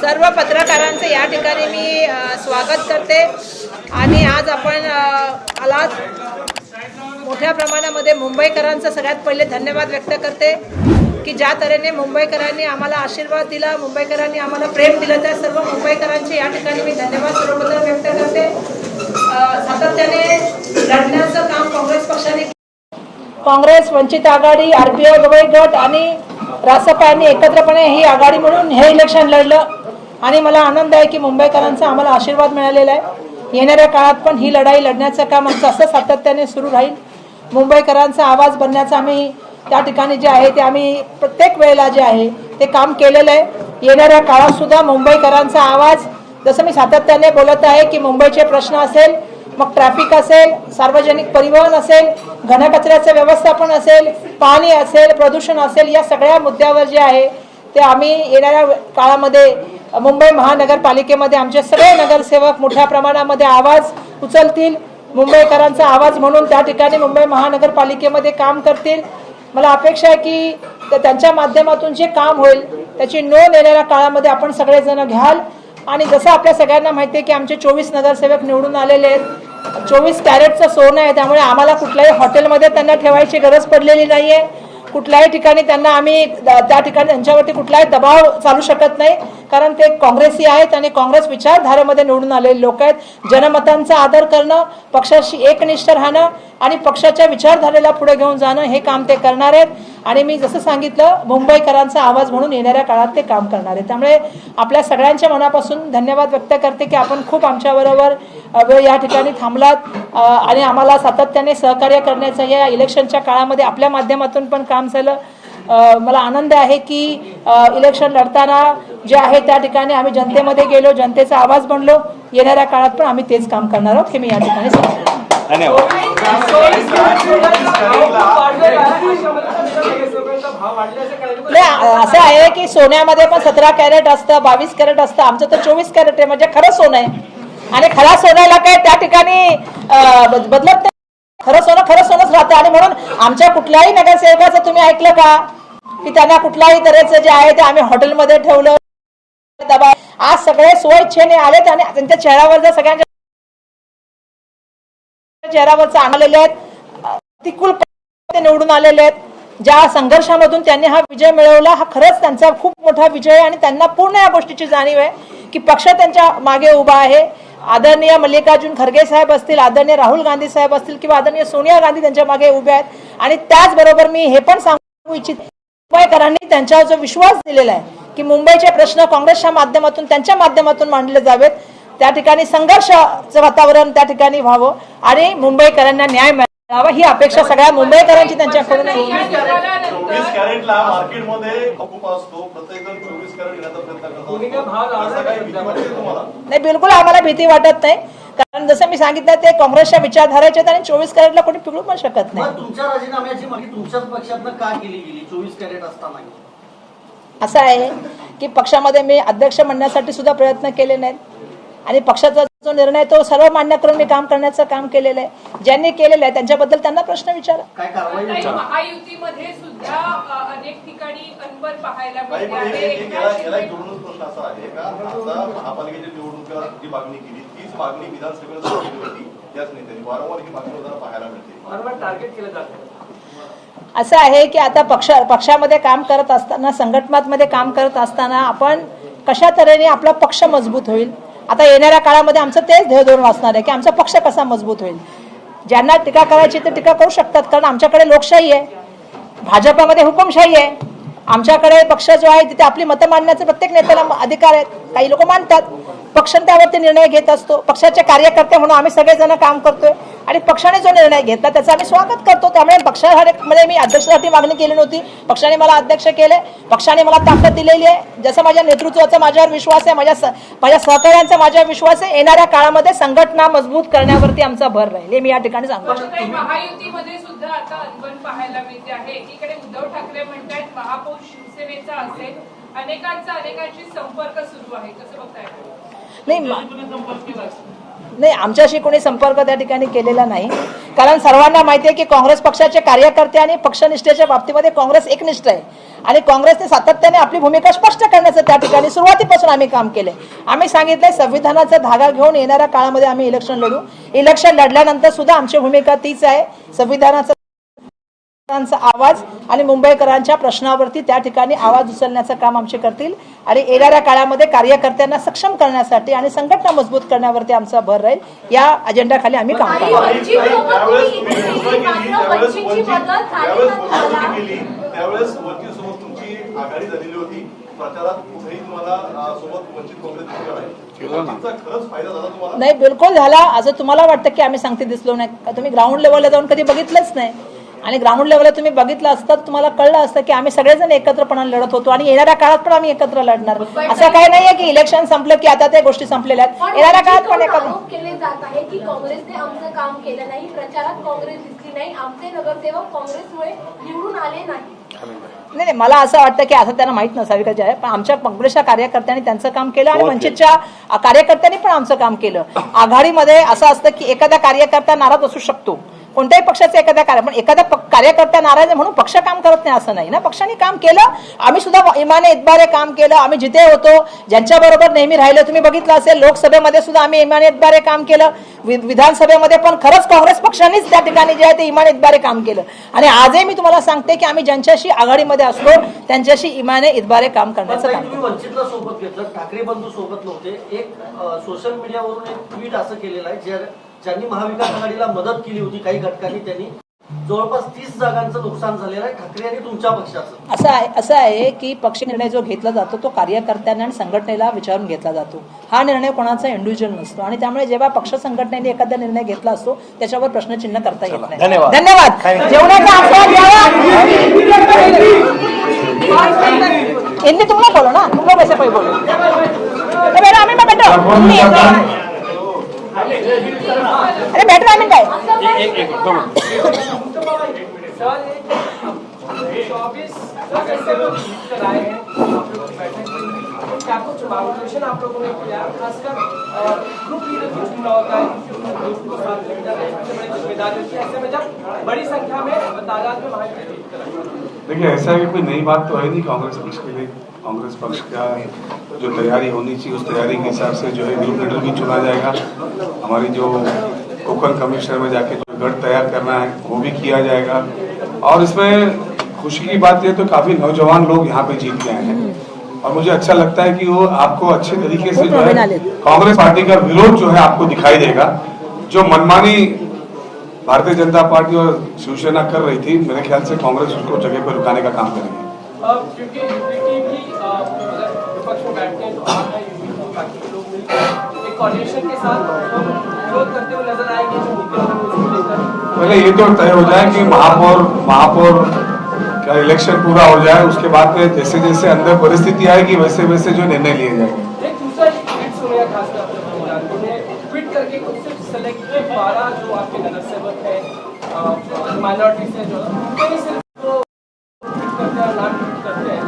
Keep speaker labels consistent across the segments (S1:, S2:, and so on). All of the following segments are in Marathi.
S1: सर्व पत्रकारांचं या ठिकाणी मी स्वागत करते. आणि आज आपण आलात मोठ्या प्रमाणामध्ये मुंबईकरांचं सगळ्यात पहिले धन्यवाद व्यक्त करते की ज्या तऱ्हेने मुंबईकरांनी आम्हाला आशीर्वाद दिला मुंबईकरांनी आम्हाला प्रेम दिलं त्या सर्व मुंबईकरांचे या ठिकाणी मी धन्यवाद सर्वप्रथम व्यक्त करते. सातत्याने लढण्याचं काम काँग्रेस पक्षाने काँग्रेस वंचित आघाडी आरपीआय गवई गट आणि रासपायांनी एकत्रपणे ही आघाडी म्हणून हे इलेक्शन लढलं. आणि मला आनंद आहे की मुंबईकरांचा आम्हाला आशीर्वाद मिळालेला आहे. येणाऱ्या काळात पण ही लढाई लढण्याचं काम आमचं असं सातत्याने सुरू राहील. मुंबईकरांचा आवाज बनण्याचा आम्ही त्या ठिकाणी जे आहे ते आम्ही प्रत्येक वेळेला जे आहे ते काम केलेलं आहे. येणाऱ्या काळात सुद्धा मुंबईकरांचा आवाज जसं मी सातत्याने बोलत आहे की मुंबईचे प्रश्न असेल मग ट्रॅफिक असेल सार्वजनिक परिवहन असेल घनकचऱ्याचं व्यवस्थापन असेल पाणी असेल प्रदूषण असेल या सगळ्या मुद्द्यावर जे आहे ते आम्ही येणाऱ्या काळामध्ये मुंबई महानगरपालिकेमध्ये आमचे सगळे नगरसेवक मोठ्या प्रमाणामध्ये आवाज उचलतील. मुंबईकरांचा आवाज म्हणून त्या ठिकाणी मुंबई महानगरपालिकेमध्ये काम करतील. मला अपेक्षा आहे की त्यांच्या माध्यमातून जे काम होईल त्याची नोंद येणाऱ्या काळामध्ये आपण सगळेजण घ्याल. आणि जसं आपल्या सगळ्यांना माहिती आहे की आमचे चोवीस नगरसेवक निवडून आलेले आहेत. चोवीस कॅरेटचं सोनं आहे त्यामुळे आम्हाला कुठल्याही हॉटेलमध्ये त्यांना ठेवायची गरज पडलेली नाही आहे कुठल्याही ठिकाणी त्यांना आम्ही त्या ठिकाणी त्यांच्यावरती कुठलाही दबाव चालू शकत नाही. कारण ते काँग्रेसी आहेत आणि काँग्रेस विचारधारेमध्ये निवडून आलेले लोक आहेत. जनमतांचा आदर करणं पक्षाशी एकनिष्ठ राहणं आणि पक्षाच्या विचारधारेला पुढे घेऊन जाणं हे काम ते करणार आहेत. आणि मी जसं सांगितलं मुंबईकरांचा आवाज म्हणून येणाऱ्या काळात ते काम करणार आहे त्यामुळे आपल्या सगळ्यांच्या मनापासून धन्यवाद व्यक्त करते की आपण खूप आमच्याबरोबर या ठिकाणी थांबलात आणि आम्हाला सातत्याने सहकार्य करण्याचं या इलेक्शनच्या काळामध्ये आपल्या माध्यमातून पण काम झालं मला आनंद आहे की इलेक्शन लढताना जे आहे त्या ठिकाणी आम्ही जनतेमध्ये गेलो जनतेचा आवाज बनलो येणाऱ्या काळात पण आम्ही तेच काम करणार आहोत हे मी या ठिकाणी सांगते
S2: धन्यवाद
S1: नाही असं आहे की सोन्यामध्ये पण सतरा कॅरेट असतं बावीस कॅरेट असतं आमचं तर चोवीस कॅरेट आहे म्हणजे खरं सोनं आहे. आणि खरा सोन्याला काय त्या ठिकाणी बदलत नाही. खरं सोनं खरं सोनंच राहतं. आणि म्हणून आमच्या कुठल्याही नगरसेवकाचं तुम्ही ऐकलं का? की त्यांना कुठल्याही तऱ्हेचं जे आहे ते आम्ही हॉटेलमध्ये ठेवलं. दबा आज सगळे स्वइच्छेने आलेत आणि त्यांच्या चेहऱ्यावर जर सगळ्यांच्या चेहऱ्यावरचं आणलेले आहेत. तिकूल ते निवडून आलेले आहेत. ज्या संघर्षामधून त्यांनी हा विजय मिळवला हा खरंच त्यांचा खूप मोठा विजय आहे आणि त्यांना पूर्ण या गोष्टीची जाणीव आहे की पक्ष त्यांच्या मागे उभा आहे. आदरणीय मल्लिकार्जुन खरगे साहेब असतील आदरणीय राहुल गांधी साहेब असतील किंवा आदरणीय सोनिया गांधी त्यांच्या मागे उभे आहेत. आणि त्याचबरोबर मी हे पण सांगू इच्छित मुंबईकरांनी त्यांच्यावर जो विश्वास दिलेला आहे की मुंबईचे प्रश्न काँग्रेसच्या माध्यमातून त्यांच्या माध्यमातून मांडले जावेत त्या ठिकाणी संघर्षाचं वातावरण त्या ठिकाणी व्हावं आणि मुंबईकरांना न्याय मिळावा. ही अपेक्षा सगळ्या मुंबईकरांची त्यांच्याकडून आहे.
S2: चोवीस कॅरेटला मार्केटमध्ये खूप असतो प्रत्येक जण चोवीस कॅरेट घेण्याचा प्रयत्न करतो. असं काही भीती वाटते तुम्हाला?
S1: नाही बिलकुल आम्हाला भीती वाटत नाही. कारण जसं मी सांगितलं ते काँग्रेसच्या विचारधाराचे आहेत आणि चोवीस कॅरेटला कोणी पिघळू पण शकत नाही.
S3: तुमच्या राजीनाम्याची मागणी तुमच्याच पक्षातनं का केली गेली? चोवीस कॅरेट असताना
S1: असं आहे की पक्षामध्ये मी अध्यक्ष म्हणण्यासाठी सुद्धा प्रयत्न केले नाहीत. आणि पक्षाचा जो निर्णय तो सर्व मान्य करून मी काम करण्याचं काम केलेलं आहे. ज्यांनी केलेलं आहे त्यांच्याबद्दल त्यांना प्रश्न विचारा.
S4: महायुतीमध्ये सुद्धा अनेक ठिकाणी पाहायला
S2: असा आहे का? आता महापालिकेच्या निवडणुकीला जी मागणी केली तीच मागणी विधानसभेला सुरू केली होती. त्याच नेत्यांनी. वारंवार ही मागणी होताना पाहायला मिळते.
S1: असं आहे की आता पक्ष पक्षामध्ये काम करत असताना संघटनात्मध्ये काम करत असताना आपण कशा तऱ्हेने आपला पक्ष मजबूत होईल? आता येणाऱ्या काळामध्ये आमचं तेच ध्येयधोरण असणार आहे की आमचा पक्ष कसा मजबूत होईल. ज्यांना टीका करायची ते टीका करू शकतात कारण आमच्याकडे लोकशाही आहे. भाजपामध्ये हुकुमशाही आहे. आमच्याकडे पक्ष जो आहे तिथे आपली मतं मांडण्याचे प्रत्येक नेत्याला अधिकार आहेत. काही लोक मानतात. पक्ष त्यावरती निर्णय घेत असतो. पक्षाचे कार्यकर्ते म्हणून आम्ही सगळेजण काम करतोय. आणि पक्षाने जो निर्णय घेतला त्याचं आम्ही स्वागत करतो. त्यामुळे पक्षामध्ये मी अध्यक्षासाठी मागणी केली नव्हती. पक्षाने मला अध्यक्ष केले. पक्षाने मला ताकद दिलेली आहे. जसं माझ्या नेतृत्वाचा माझ्यावर विश्वास आहे माझ्या माझ्या सहकार्यांचा माझ्यावर विश्वास आहे. येणाऱ्या काळामध्ये संघटना मजबूत करण्यावरती आमचा भर राहील. हे मी या ठिकाणी सांगू शकतो.
S4: ताई, महायुतीमध्ये सुद्धा आता अनबन पाहायला मिळते आहे. एकीकडे उद्धव ठाकरे म्हणतायत महापौर शिवसेनेचा असेल. अनेकांचा अनेकांशी संपर्क सुरू आहे. कसं बघताय?
S1: नाही नाही आमच्याशी कोणी संपर्क त्या ठिकाणी केलेला नाही. कारण सर्वांना माहिती आहे की काँग्रेस पक्षाचे कार्यकर्ते आणि पक्षनिष्ठेच्या बाबतीमध्ये काँग्रेस एकनिष्ठ आहे. आणि काँग्रेसने सातत्याने आपली भूमिका स्पष्ट करण्याचं त्या ठिकाणी सुरुवातीपासून आम्ही काम केले आम्ही सांगितलंय संविधानाचा धागा घेऊन येणाऱ्या काळामध्ये आम्ही इलेक्शन लढू. इलेक्शन लढल्यानंतर सुद्धा आमची भूमिका तीच आहे. संविधानाचा चा आवाज आणि मुंबईकरांच्या प्रश्नावरती त्या ठिकाणी आवाज उचलण्याचं काम आमचे करतील आणि येणाऱ्या काळामध्ये कार्यकर्त्यांना सक्षम करण्यासाठी आणि संघटना मजबूत करण्यावरती आमचा भर राहील. या अजेंडाखाली आम्ही काम
S2: नाही. वंचितचा खरंच फायदा झाला तुम्हाला?
S1: नाही बिलकुल झाला. असं तुम्हाला वाटतं की आम्ही सांगते दिसलो नाही. का तुम्ही ग्राउंड लेवलला जाऊन कधी बघितलंच नाही. आणि ग्राउंड लेवलला तुम्ही बघितलं असतं तर तुम्हाला कळलं असतं की आम्ही सगळेजण एकत्रपणाने लढत होतो आणि येणाऱ्या काळात पण आम्ही एकत्र लढणार. असं काही नाहीये की इलेक्शन संपलं की आता त्या गोष्टी संपलेल्या आहेत. येणाऱ्या काळात पण एकत्र
S5: केले जात आहे की काँग्रेसने आमचं काम केलं नाही प्रचारात काँग्रेस दिसली नाही आमचे नगरसेवक काँग्रेसमुळे निवडून आले नाही.
S1: नाही नाही मला असं वाटतं की असं त्यांना माहीत नसावी का जे आहे पण आमच्या काँग्रेसच्या कार्यकर्त्यांनी त्यांचं काम केलं आणि वंचितच्या कार्यकर्त्यांनी पण आमचं काम केलं. आघाडीमध्ये असं असतं की एखादा कार्यकर्ता नाराज असू शकतो. कोणत्याही पक्षाचा एखादा कार्य पण एखादा कार्यकर्ता नाराज आहे म्हणून पक्ष काम करत नाही असं नाही. ना पक्षाने काम केलं आम्ही सुद्धा इमाने इतबारे काम केलं आम्ही जिथे होतो ज्यांच्याबरोबर नेहमी राहिलो तुम्ही बघितलं असेल लोकसभेमध्ये सुद्धा आम्ही इमाने इतबारे काम केलं. विधानसभेमध्ये पण खरंच काँग्रेस पक्षानेच त्या ठिकाणी जे आहे ते इमाने इतबारे काम केलं. आणि आजही मी तुम्हाला सांगते की आम्ही ज्यांच्याशी आघाडीमध्ये असतो त्यांच्याशी इमाने इतबारे काम करण्याचं काम
S3: वंचितला सोबत घेतलं ठाकरे बंधू सोबत नव्हते. एक सोशल मीडियावरून एक ट्विट असं केलेलं आहे ज्यांनी महाविकास आघाडीला मदत केली होती काही घटकांनी त्यांनी जवळपास तीस जागांचं नुकसान झालेलं आहे. ठाकरे आणि तुमच्या पक्षाचं.
S1: असं आहे असं आहे की पक्ष निर्णय जो घेतला जातो तो कार्यकर्त्यांना आणि संघटनेला विचारून घेतला जातो. हा निर्णय कोणाचा इंडिव्हिज्युअल नसतो. आणि त्यामुळे जेव्हा पक्ष संघटनेने एखादा निर्णय घेतला असतो त्याच्यावर प्रश्नचिन्ह करता येत नाही.
S6: धन्यवाद.
S1: धन्यवाद. जेवणाचा आस्वाद घ्यावा हिंदी तुम लोग बोलो ना. तुम लोग वैसे कोई बोलो अरे बैठो
S7: आए हैं आप लोग बैठक में क्या कुछ मार्गदर्शन आप लोगों ने किया खासकर ग्रुप लीडर जो चुना होता ग्रुप को साथ लेकर जाते बड़ी संख्या में
S8: देखिए, ऐसा कि कोई नई बात तो है नहीं कांग्रेस पक्ष के लिए कांग्रेस पक्ष का जो तैयारी होनी चाहिए उस तैयारी के हिसाब से जो है ग्रुप लीडर भी चुना जाएगा। हमारी जो कोकन कमिश्नर में जाके जो गढ़ तैयार करना है वो भी किया जाएगा। और इसमें खुशी की बात ये तो काफ़ी नौजवान लोग यहाँ पे जीत गए हैं। और मुझे अच्छा लगता है कि वो आपको अच्छे तरीके से जो है। कांग्रेस पार्टी का विरोध जो है आपको दिखाई देगा। जो मनमानी भारतीय जनता पार्टी और शिवसेना कर रही थी मेरे ख्याल से कांग्रेस उसको जगह पर रुकाने का काम करेगी।
S7: अब क्योंकि यूपीटी भी अगर विपक्ष में बैठते हैं तो आप हैं यूपीटी बाकी लोग मिलकर एक कोऑर्डिनेशन के साथ हम विरोध करते हुए नज़र आएँगे जो नीति उसको लेकर।
S8: पहले ये तो तय हो जाए कि महापौर महापौर का इलेक्शन पूरा हो जाए उसके बाद में जैसे जैसे अंदर परिस्थिति आएगी वैसे वैसे जो निर्णय लिए जाएँगे।
S7: एक दूसरा ट्वीट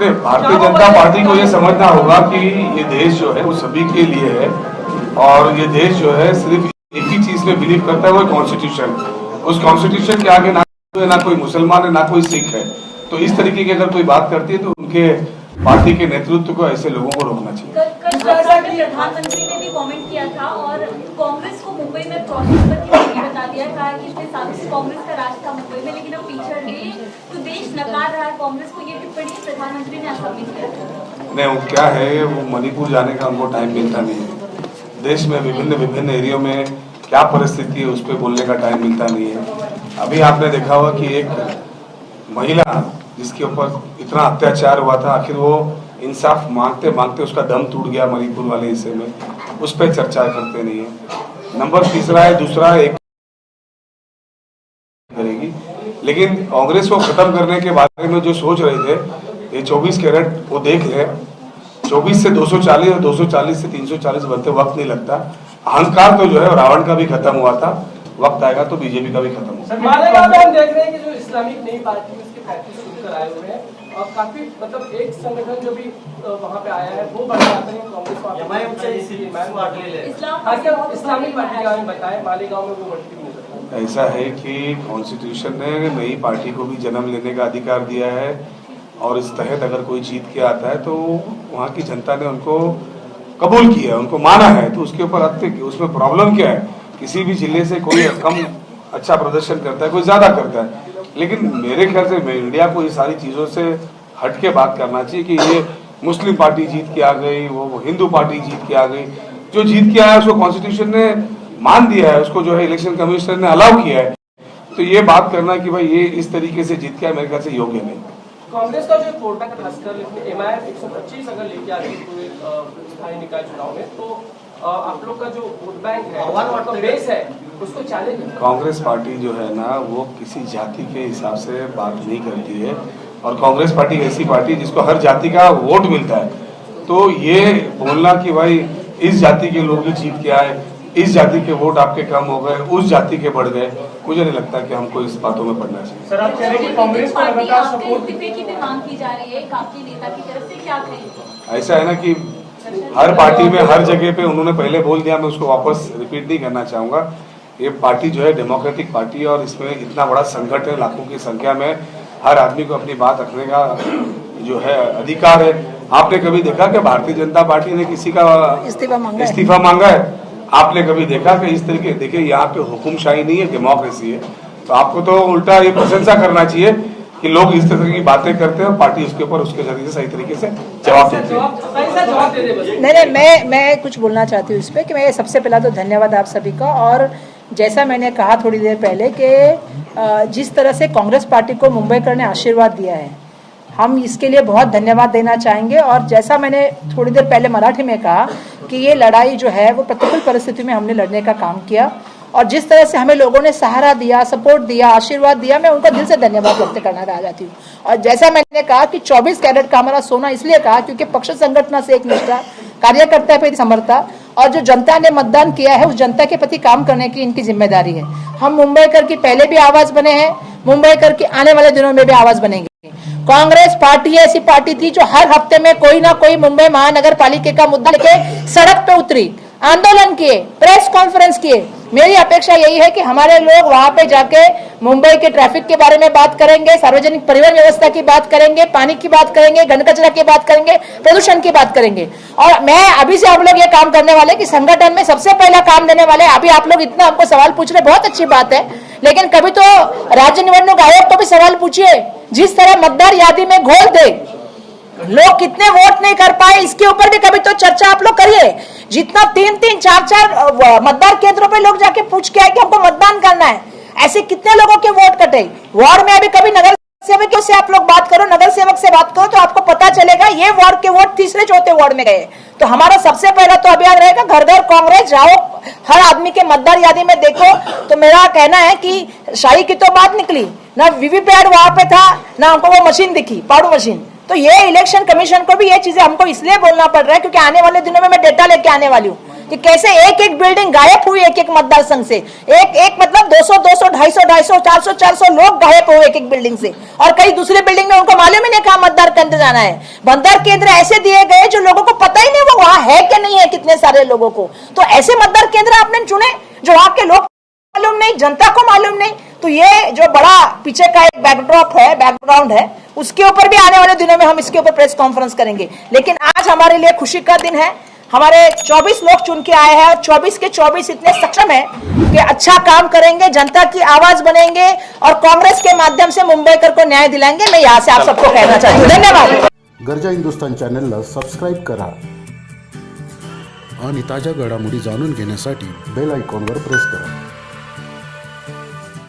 S8: नहीं भारतीय जनता पार्टी को ये समझना होगा कि ये देश जो है वो सभी के लिए है और ये देश जो है सिर्फ़ एक ही चीज़ में बिलीव करता है वो कॉन्स्टिट्यूशन उस कॉन्स्टिट्यूशन के आगे ना ना कोई मुसलमान है ना कोई सिख है। तो इस तरीके की अगर कोई बात करती है तो उनके पार्टी के नेतृत्व को ऐसे लोगों को रोकना चाहिए।
S5: प्रधानमंत्री ने भी कमेंट किया था और कांग्रेस को मुंबई में प्रोजेक्ट पर की नहीं बता दिया कहा कि इतने सालों से कांग्रेस का राज था मुंबई में लेकिन गई तो देश नकार रहा
S8: नहीं, वो क्या है, वो मणिपुर जाने का उनको टाइम मिलता नहीं है। देश में विभिन्न विभिन्न एरियो में क्या परिस्थिति है, उस पर बोलने का टाइम मिलता नहीं है। अभी आपने देखा होगा कि एक महिला जिसके ऊपर इतना अत्याचार हुआ था, आखिर वो इंसाफ मांगते मांगते उसका दम टूट गया मणिपुर वाले हिस्से में। उस पर चर्चा करते नहीं है। नंबर तीसरा है, दूसरा एक करेगी लेकिन कांग्रेस को खत्म करने के बारे में जो सोच रहे थे ये 24 कैरेट वो देख ले 24 से 240 और 240 से 340 बनते वक्त नहीं लगता। अहंकार तो जो है रावण का भी खत्म हुआ था। वक्त आएगा तो बीजेपी का भी खत्म होगा।
S7: हम देख रहे हैं कि जो इस्लामिक नई पार्टी उसके पैंतीस सूट कराए हुए हैं और काफ़ी मतलब एक संगठन जो भी वहाँ पे आया है वो बड़ा जाता है कांग्रेस आप
S3: MIM चे सीट्स वाढलेले आहेत.
S5: इस्लाम
S7: खासकर इस्लामी पार्टी का हमें बताएँ? मालेगांव में वो बढ़ती
S8: ऐसा है कि कॉन्स्टिट्यूशन ने नई पार्टी को भी जन्म लेने का अधिकार दिया है और इस तहत अगर कोई जीत के आता है तो वहाँ की जनता ने उनको कबूल किया उनको माना है। तो उसके ऊपर हत्या की उसमें प्रॉब्लम क्या है? किसी भी ज़िले से कोई कम अच्छा प्रदर्शन करता है, कोई ज़्यादा करता है। लेकिन मेरे ख्याल से मीडिया को ये सारी चीज़ों से हट के बात करना चाहिए कि ये मुस्लिम पार्टी जीत के आ गई, वो हिंदू पार्टी जीत के आ गई। जो जीत के आया उसको कॉन्स्टिट्यूशन ने मान दिया है उसको जो है इलेक्शन कमिश्नर ने अलाउ किया है। तो ये बात करना कि भाई ये इस तरीके से जीत के आया मेरे ख्याल से योग्य नहीं।
S7: कांग्रेस का जो कोटा का खासकर एम आई एक सौ पच्चीस अगर लेके आ रही है पूरे स्थानीय निकाय चुनाव में तो आप लोग का जो वोट बैंक है बेस है। उसको चैलेंज
S8: कांग्रेस पार्टी जो है ना वो किसी जाति के हिसाब से बात नहीं करती है। और कांग्रेस पार्टी ऐसी पार्टी जिसको हर जाति का वोट मिलता है। तो ये बोलना कि भाई इस जाति के लोग ही जीत के आए इस जाति के वोट आपके कम हो गए उस जाति के बढ़ गए मुझे नहीं लगता कि हमको इस बातों में पढ़ना चाहिए।
S7: सर आप कह रहे हैं कांग्रेस को लगातार सपोर्ट
S5: की भी मांग की जा रही है आपके नेता की तरफ़ से क्या कहेंगे?
S8: ऐसा है ना कि हर पार्टी में हर जगह पे उन्होंने पहले बोल दिया मैं उसको वापस रिपीट नहीं करना चाहूँगा। ये पार्टी जो है डेमोक्रेटिक पार्टी है और इसमें इतना बड़ा संकट है लाखों की संख्या में हर आदमी को अपनी बात रखने का जो है अधिकार है। आपने कभी देखा कि भारतीय जनता पार्टी ने किसी का
S1: इस्तीफा मांगा है?
S8: आपने कभी देखा कि इस तरीके देखिए यहाँ पे हुकुमशाही नहीं है डेमोक्रेसी है। तो आपको तो उल्टा ये प्रशंसा करना चाहिए कि लोग इस तरह की बातें करते हैं और पार्टी उसके ऊपर उसके ज़रिए सही तरीके से जवाब देती है।
S1: नहीं नहीं मैं मैं कुछ बोलना चाहती हूँ इस पर कि मैं सबसे पहला तो धन्यवाद आप सभी का। और जैसा मैंने कहा थोड़ी देर पहले कि जिस तरह से कांग्रेस पार्टी को मुंबईकर ने आशीर्वाद दिया है हम इसके लिए बहुत धन्यवाद देना चाहेंगे। और जैसा मैंने थोड़ी देर पहले मराठी में कहा कि ये लड़ाई जो है, वो प्रतिकूल परिस्थिति में हमने लड़ने का काम किया। और जिस तरह से हमें लोगों ने सहारा दिया सपोर्ट दिया, आशीर्वाद दिया, मैं उनका दिल से धन्यवाद व्यक्त करना रह जाती हूँ। और जैसा मैंने कहा कि 24 कैरेट का हमारा सोना इसलिए कहा क्योंकि पक्ष संगठन से एक निष्ठा, कार्यकर्ता प्रति समर्था और जो जनता ने मतदान किया है, उस जनता के प्रति काम करने की इनकी ज़िम्मेदारी है। हम मुंबईकर की पहले भी आवाज़ बने हैं, मुंबईकर की आने वाले दिनों में भी आवाज़ बनेंगे। कांग्रेस पार्टी ऐसी पार्टी थी जो हर हफ़्ते में कोई ना कोई मुंबई महानगर पालिका का मुद्दा लेके सड़क पे उतरी, आंदोलन किए, प्रेस कॉन्फ्रेंस किए। मेरी अपेक्षा यही है कि हमारे लोग वहाँ पे जाके मुंबई के ट्रैफ़िक के बारे में बात करेंगे, सार्वजनिक परिवहन व्यवस्था की बात करेंगे, पानी की बात करेंगे घन कचरा की बात करेंगे, प्रदूषण की बात करेंगे। और मैं, अभी से आप लोग ये काम करने वाले कि संगठन में सबसे पहला काम देने वाले, अभी आप लोग इतना हमको सवाल पूछ रहे, बहुत अच्छी बात है। लेकिन कभी तो राज्य निवडणूक आयोग को भी सवाल पूछिए, जिस तरह मतदार यादी में घोल दे, लोग कितने वोट नहीं कर पाए, इसके ऊपर भी कभी तो चर्चा आप लोग करिए। जितना तीन तीन, चार चार मतदान केंद्रों पे लोग जाके पूछ के आए कि हमको मतदान करना है, ऐसे कितने लोगों के वोट कटे? वार्ड में अभी कभी नगर सेवक से आप लोग बात करो नगर सेवक से बात करो तो आपको पता चलेगा ये वार्ड के वोट तीसरे चौथे वार्ड में गए। तो हमारा सबसे पहला तो अभियान रहेगा घर घर कांग्रेस, जाओ, हर आदमी के मतदार यादी में देखो। तो मेरा कहना है कि शाही की तो बात निकली, ना वीवीपैट वहाँ पे था, ना हमको वो मशीन दिखी, पाड़ू मशीन। तो ये इलेक्शन कमीशन को भी ये चीज़ें हमको इसलिए बोलना पड़ रहा है क्योंकि आने वाले दिनों में मैं डेटा लेके आने वाली हूँ। कि कैसे एक एक बिल्डिंग गायब हुई एक एक मतदार संघ से। एक एक मतलब 200 200 250 250 400 400 लोग गायब हुए एक एक बिल्डिंग से। और कई दूसरे बिल्डिंग में उनको मालूम ही नहीं कहा मतदार केंद्र जाना है। मतदार केंद्र ऐसे दिए गए जो लोगों को पता ही नहीं वो वहाँ है कि नहीं है कितने सारे लोगों को। तो ऐसे मतदार केंद्र आपने चुने जो वहाँ के लोग मालूम नहीं, जनता को मालूम नहीं। तो ये जो बड़ा पीछे का एक बैकड्रॉप है बैकग्राउंड है, उसके ऊपर भी आने वाले दिनों में हम इसके ऊपर प्रेस कॉन्फ्रेंस करेंगे। लेकिन आज हमारे लिए खुशी का दिन है। हमारे 24 लोग चुन के आए हैं और 24 के 24 इतने सक्षम हैं कि अच्छा काम करेंगे, जनता की आवाज़ बनेंगे और कांग्रेस के माध्यम से मुंबईकर को न्याय दिलाएँगे। मैं यहाँ से आप सबको कहना चाहती हूँ। धन्यवाद।
S6: गर्जा हिंदुस्तान चॅनलला सबस्क्राईब करा
S9: आणि ताज्या घडामोडी जाणून घेण्यासाठी
S6: बेल आयकॉनवर प्रेस करा.